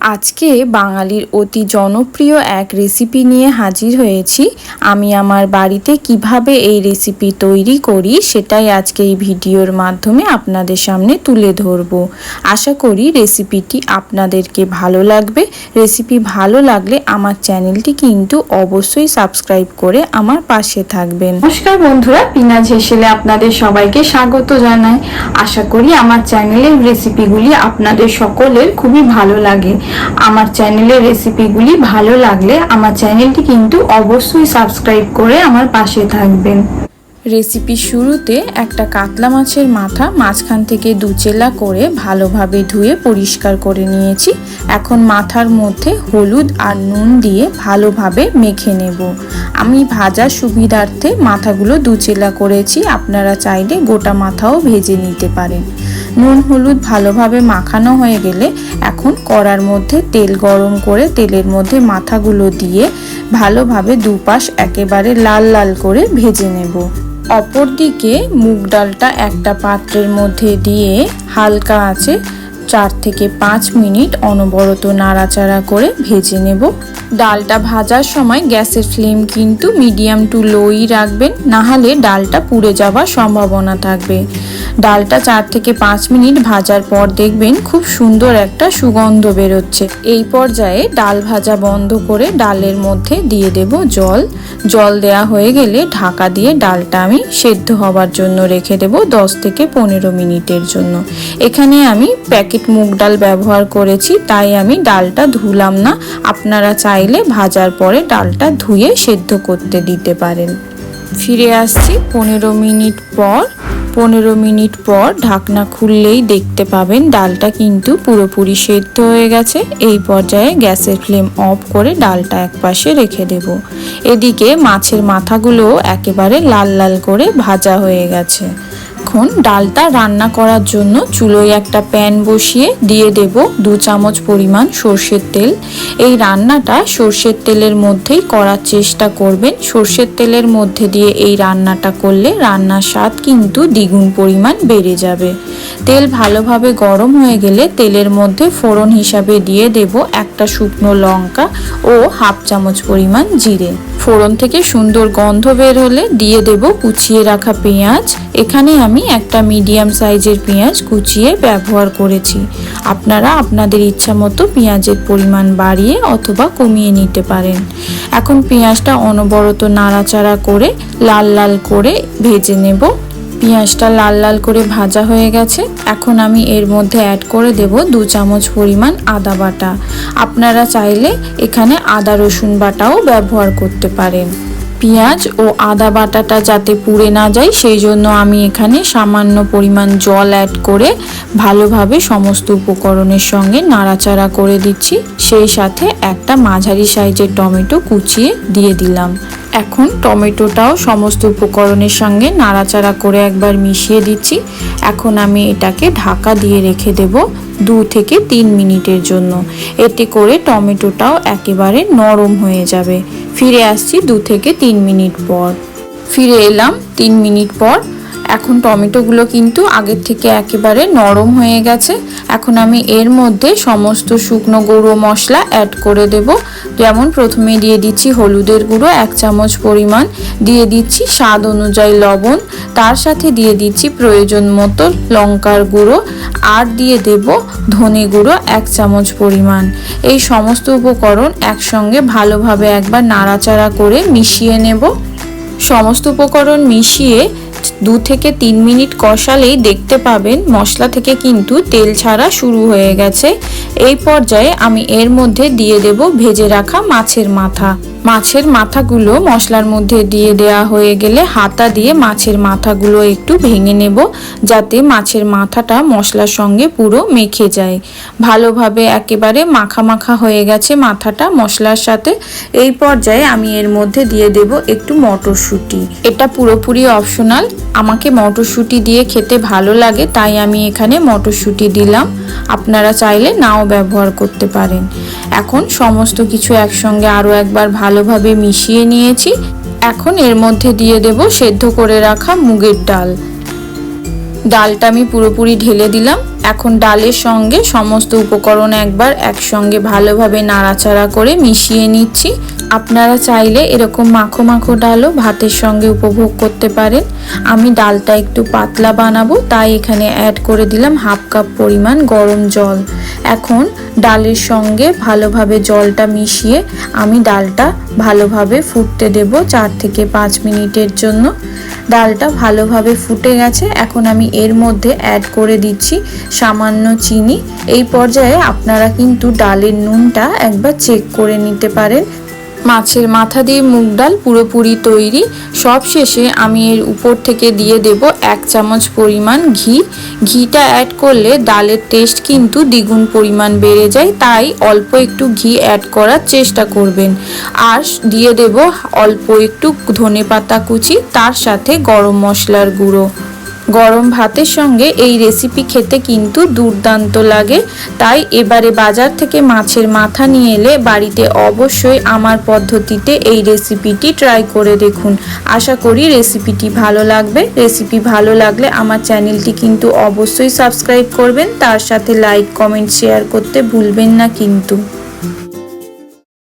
আজকে বাঙালির অতি জনপ্রিয় এক রেসিপি নিয়ে হাজির হয়েছি। আমি আমার বাড়িতে কীভাবে এই রেসিপি তৈরি করি সেটাই আজকে এই ভিডিওর মাধ্যমে আপনাদের সামনে তুলে ধরব। আশা করি রেসিপিটি আপনাদেরকে ভালো লাগবে। রেসিপি ভালো লাগলে আমার চ্যানেলটি কিন্তু অবশ্যই সাবস্ক্রাইব করে আমার পাশে থাকবেন। নমস্কার বন্ধুরা পিনাজ হেসেলে আপনাদের সবাইকে স্বাগত জানাই। আশা করি আমার চ্যানেলের রেসিপিগুলি আপনাদের সকলের খুবই ভালো লাগে। আমার চ্যানেলের রেসিপিগুলি ভালো লাগলে আমার চ্যানেলটি কিন্তু অবশ্যই সাবস্ক্রাইব করে আমার পাশে থাকবেন। রেসিপি শুরুতে একটা কাতলা মাছের মাথা মাঝখান থেকে দুচেলা করে ভালোভাবে ধুয়ে পরিষ্কার করে নিয়েছি। এখন মাথার মধ্যে হলুদ আর নুন দিয়ে ভালোভাবে মেখে নেব। আমি ভাজার সুবিধার্থে মাথাগুলো দুচেলা করেছি, আপনারা চাইলে গোটা মাথাও ভেজে নিতে পারেন। নুন হলুদ ভালোভাবে মাখানো হয়ে গেলে এখন কড়ার মধ্যে তেল গরম করে তেলের মধ্যে মাথাগুলো দিয়ে ভালোভাবে দুপাশ একেবারে লাল লাল করে ভেজে নেব। অপরদিকে মুগ ডালটা একটা পাত্রের মধ্যে দিয়ে হালকা আছে চার থেকে পাঁচ মিনিট অনবরত নাড়াচাড়া করে ভেজে নেব। ডালটা ভাজার সময় গ্যাসের ফ্লেম কিন্তু মিডিয়াম টু লোই রাখবেন, নাহলে ডালটা পুড়ে যাওয়ার সম্ভাবনা থাকবে। ডালটা চার থেকে পাঁচ মিনিট ভাজার পর দেখবেন খুব সুন্দর একটা সুগন্ধ বেরোচ্ছে। এই পর্যায়ে ডাল ভাজা বন্ধ করে ডালের মধ্যে দিয়ে দেব জল। জল দেয়া হয়ে গেলে ঢাকা দিয়ে ডালটা আমি সেদ্ধ হবার জন্য রেখে দেব দশ থেকে পনেরো মিনিটের জন্য। এখানে আমি প্যাকেট মুগ ডাল ব্যবহার করেছি, তাই আমি ডালটা ধুলাম না। আপনারা চাইলে ভাজার পরে ডালটা ধুয়ে সেদ্ধ করতে দিতে পারেন। ফিরে আসছি পনেরো মিনিট পর। পনেরো মিনিট পর ঢাকনা খুললেই দেখতে পাবেন ডালটা কিন্তু পুরোপুরি সেদ্ধ হয়ে গেছে। এই পর্যায়ে গ্যাসের ফ্লেম অফ করে ডালটা একপাশে রেখে দেব। এদিকে মাছের মাথাগুলো একেবারে লাল লাল করে ভাজা হয়ে গেছে। এখন ডালটা রান্না করার জন্য চুলোয় একটা প্যান বসিয়ে দিয়ে দেব দু চামচ পরিমাণ সর্ষের তেল। এই রান্নাটা সর্ষের তেলের মধ্যেই করার চেষ্টা করবেন। সর্ষের তেলের মধ্যে দিয়ে এই রান্নাটা করলে রান্নার স্বাদ কিন্তু দ্বিগুণ পরিমাণ বেড়ে যাবে। তেল ভালোভাবে গরম হয়ে গেলে তেলের মধ্যে ফোড়ন হিসাবে দিয়ে দেব একটা শুকনো লঙ্কা ও হাফ চামচ পরিমাণ জিরে। ফোড়ন থেকে সুন্দর গন্ধ বের হলে দিয়ে দেব কুচিয়ে রাখা পেঁয়াজ। এখানে আমি একটা মিডিয়াম সাইজের পেঁয়াজ কুচিয়ে ব্যবহার করেছি। আপনারা আপনাদের ইচ্ছা মতো পেঁয়াজের পরিমাণ বাড়িয়ে অথবা কমিয়ে নিতে পারেন। এখন পেঁয়াজটা অনবরত নাড়াচাড়া করে লাল লাল করে ভেজে নেব। পেঁয়াজটা লাল লাল করে ভাজা হয়ে গেছে। এখন আমি এর মধ্যে অ্যাড করে দেব দু চামচ পরিমাণ আদা বাটা। আপনারা চাইলে এখানে আদা রসুন বাটাও ব্যবহার করতে পারেন। পেঁয়াজ ও আদা বাটাটা যাতে পুড়ে না যায়, সেই জন্য আমি এখানে সামান্য পরিমাণ জল অ্যাড করে ভালোভাবে সমস্ত উপকরণের সঙ্গে নাড়াচাড়া করে দিচ্ছি। সেই সাথে একটা মাঝারি সাইজের টমেটো কুচিয়ে দিয়ে দিলাম। এখন টমেটোটাও সমস্ত উপকরণের সঙ্গে নাড়াচাড়া করে একবার মিশিয়ে দিচ্ছি। এখন আমি এটাকে ঢাকা দিয়ে রেখে দেব দু থেকে তিন মিনিটের জন্য। এতে করে টমেটোটাও একেবারে নরম হয়ে যাবে। ফিরে আসছি দু থেকে তিন মিনিট পর। ফিরে এলাম তিন মিনিট পর। এখন টমেটোগুলো কিন্তু আগের থেকে একেবারে নরম হয়ে গেছে। এখন আমি এর মধ্যে সমস্ত শুকনো গুঁড়ো মশলা অ্যাড করে দেব। যেমন প্রথমে দিয়ে দিচ্ছি হলুদের গুঁড়ো, এক চামচ পরিমাণ। দিয়ে দিচ্ছি স্বাদ অনুযায়ী লবণ। তার সাথে দিয়ে দিচ্ছি প্রয়োজন মতো লঙ্কার গুঁড়ো। আর দিয়ে দেব ধনে গুঁড়ো, এক চামচ পরিমাণ। এই সমস্ত উপকরণ একসঙ্গে ভালোভাবে একবার নাড়াচাড়া করে মিশিয়ে নেব। সমস্ত উপকরণ মিশিয়ে দু থেকে তিন মিনিট কষালেই দেখতে পাবেন মশলা থেকে কিন্তু তেল ছাড়া শুরু হয়ে গেছে। এই পর্যায়ে আমি এর মধ্যে দিয়ে দেব ভেজে রাখা মাছের মাথা। মাছের মাথাগুলো মশলার মধ্যে দিয়ে দেয়া হয়ে গেলে হাতা দিয়ে মাছের মাথাগুলো একটু ভেঙে নেব, যাতে মাছের মাথাটা মশলার সঙ্গে পুরো মেখে যায়। ভালোভাবে একেবারে মাখা মাখা হয়ে গেছে মাথাটা মশলার সাথে। এই পর্যায়ে আমি এর মধ্যে দিয়ে দেব একটু মটরশুঁটি। এটা পুরোপুরি অপশনাল। আমাকে মটরশুঁটি দিয়ে খেতে ভালো লাগে, তাই আমি এখানে মটরশুঁটি দিলাম। আপনারা চাইলে নাও ব্যবহার করতে পারেন। এখন সমস্ত কিছু একসঙ্গে আরও একবার ভালোভাবে মিশিয়ে নিয়েছি। এখন এর মধ্যে দিয়ে দেব সেদ্ধ করে রাখা মুগের ডাল। ডালটা আমি পুরোপুরি ঢেলে দিলাম। এখন ডালের সঙ্গে সমস্ত উপকরণ একবার একসঙ্গে ভালোভাবে নাড়াচাড়া করে মিশিয়ে নিচ্ছি। আপনারা চাইলে এরকম মাখো মাখো ডালও ভাতের সঙ্গে উপভোগ করতে পারেন। আমি ডালটা একটু পাতলা বানাবো, তাই এখানে অ্যাড করে দিলাম হাফ কাপ পরিমাণ গরম জল। এখন ডালের সঙ্গে ভালোভাবে জলটা মিশিয়ে আমি ডালটা ভালোভাবে ফুটতে দেব চার থেকে পাঁচ মিনিটের জন্য। ডালটা ভালোভাবে ফুটে গেছে, এখন আমি এর মধ্যে অ্যাড করে দিচ্ছি সামান্য চিনি। এই পর্যায়ে আপনারা কিন্তু ডালের নুনটা একবার চেক করে নিতে পারেন। মাছের মাথা দিয়ে মুগ ডাল পুরোপুরি তৈরি। সব শেষে আমি এর উপর থেকে দিয়ে দেব এক চামচ পরিমাণ ঘি। ঘিটা অ্যাড করলে ডালের টেস্ট কিন্তু দ্বিগুণ পরিমাণ বেড়ে যায়, তাই অল্প একটু ঘি অ্যাড করার চেষ্টা করবেন। আর দিয়ে দেব অল্প একটু ধনে পাতা কুচি, তার সাথে গরম মশলার গুঁড়ো। গরম ভাতের সঙ্গে এই রেসিপি খেতে কিন্তু দুর্দান্ত লাগে। তাই এবারে বাজার থেকে মাছের মাথা নিয়ে এলে বাড়িতে অবশ্যই আমার পদ্ধতিতে এই রেসিপিটি ট্রাই করে দেখুন। আশা করি রেসিপিটি ভালো লাগবে। রেসিপি ভালো লাগলে আমার চ্যানেলটি কিন্তু অবশ্যই সাবস্ক্রাইব করবেন। তার সাথে লাইক কমেন্ট শেয়ার করতে ভুলবেন না কিন্তু।